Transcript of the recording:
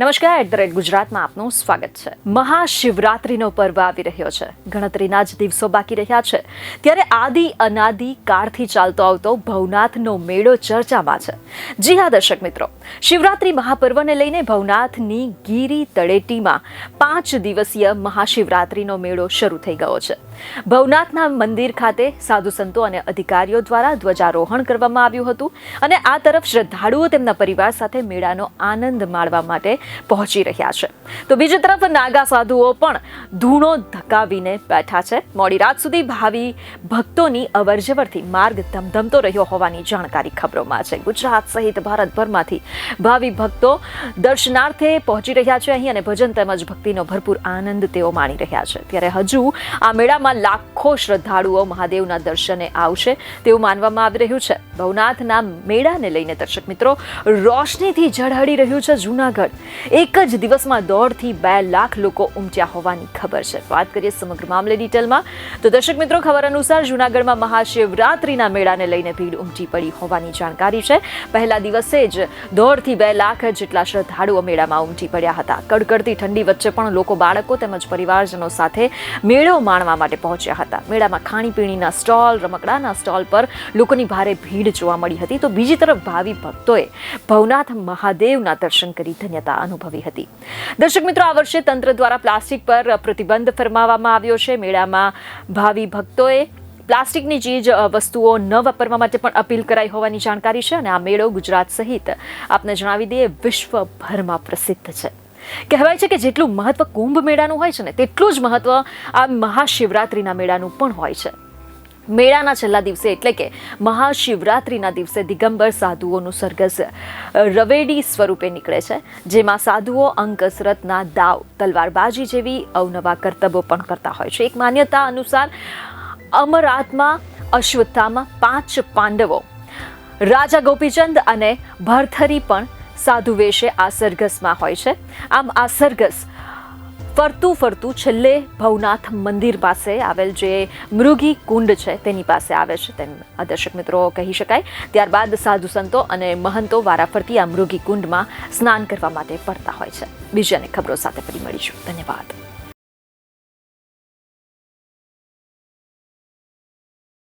નમસ્કાર, at the rate ગુજરાતમાં આપનું સ્વાગત છે. મહાશિવરાત્રિનો પર્વ આવી રહ્યો છે. ગણતરીના જ દિવસો બાકી રહ્યા છે. ત્યારે આદિ અનાદિ કાળથી ચાલતો આવતો ભવનાથનો મેળો ચર્ચામાં છે. જી હા, દર્શક મિત્રો. શિવરાત્રિ મહાપર્વને લઈને ભવનાથની ગીરી તળેટીમાં પાંચ દિવસીય મહાશિવરાત્રિનો મેળો શરૂ થઈ ગયો છે. ભવનાથના મંદિર ખાતે સાધુ સંતો અને અધિકારીઓ દ્વારા ધ્વજારોહણ કરવામાં આવ્યું હતું અને આ તરફ શ્રદ્ધાળુઓ તેમના પરિવાર સાથે મેળાનો આનંદ માણવા માટે પહોંચી રહ્યા છે. તો બીજી તરફ નાગા સાધુઓ પણ ધૂણો ધકાવીને બેઠા છે. મોડી રાત સુધી ભાવિ ભક્તોની અવરજવરથી માર્ગ ધમધમતો રહ્યો હોવાની જાણકારી ખબરોમાં છે. ગુજરાત સહિત ભારતભરમાંથી ભાવિ ભક્તો દર્શનાર્થે પહોંચી રહ્યા છે અહીં અને ભજન તેમજ ભક્તિનો ભરપૂર આનંદ તેઓ માણી રહ્યા છે. ત્યારે હજુ આ મેળામાં લાખો શ્રદ્ધાળુઓ મહાદેવના દર્શને આવશે તેવું માનવામાં આવી રહ્યું છે. ભવનાથના મેળાને લઈને દર્શક મિત્રો, રોશનીથી ઝળહળી રહ્યું છે જૂનાગઢ. એક જ દિવસમાં દોઢથી બે લાખ લોકો ઉમટ્યા હોવાની ખબર છે. વાત કરીએ સમગ્ર મામલે ડિટેલમાં, તો દર્શક મિત્રો, ખબર અનુસાર જૂનાગઢમાં મહાશિવરાત્રિના મેળાને લઈને ભીડ ઉમટી પડી હોવાની જાણકારી છે. પહેલા દિવસે જ દોઢથી બે લાખ જેટલા શ્રદ્ધાળુઓ મેળામાં ઉમટી પડ્યા હતા. કડકડતી ઠંડી વચ્ચે પણ લોકો બાળકો તેમજ પરિવારજનો સાથે મેળો માણવા માટે પહોંચ્યા હતા. મેળામાં ખાણીપીણીના સ્ટોલ, રમકડાના સ્ટોલ પર લોકોની ભારે ભીડ જોવા મળી હતી. તો બીજી તરફ ભાવિ ભક્તોએ ભવનાથ મહાદેવના દર્શન કરી ધન્યતા અનુભવી હતી. દર્શક મિત્રો, આ વર્ષે તંત્ર દ્વારા પ્લાસ્ટિક પર પ્રતિબંધ ફરમાવવામાં આવ્યો છે. મેળામાં ભાવિ ભક્તોએ પ્લાસ્ટિકની ચીજ વસ્તુઓ ન વાપરવા માટે પણ અપીલ કરાઈ હોવાની જાણકારી છે અને આ મેળો ગુજરાત સહિત આપને જણાવી દઈએ, વિશ્વભરમાં પ્રસિદ્ધ છે. કહેવાય છે કે જેટલું મહત્વ કુંભ મેળાનું હોય છે ને, તેટલું જ મહત્વ આ મહાશિવરાત્રિના મેળાનું પણ હોય છે. મેળાના છેલ્લા દિવસે એટલે કે મહાશિવરાત્રિના દિવસે દિગંબર સાધુઓનું સરઘસ રવેડી સ્વરૂપે નીકળે છે, જેમાં સાધુઓ અંકસરતના દાવ, તલવારબાજી જેવી અવનવા કરતબો પણ કરતા હોય છે. એક માન્યતા અનુસાર અમરાતમાં, અશ્વત્થામાં, પાંચ પાંડવો, રાજા ગોપીચંદ અને ભરથરી પણ સાધુ વેશે આ સરઘસમાં હોય છે. આમ આ સરઘસ ફરતું ફરતું છેલ્લે ભવનાથ મંદિર પાસે આવેલ જે મૃગી કુંડ છે, તેની પાસે આવે છે. તેમ દર્શક મિત્રો કહી શકાય. ત્યારબાદ સાધુ સંતો અને મહંતો વારાફરતી આ મૃગી કુંડમાં સ્નાન કરવા માટે ફરતા હોય છે. બીજાને ખબરો સાથે ફરી મળીશું. ધન્યવાદ.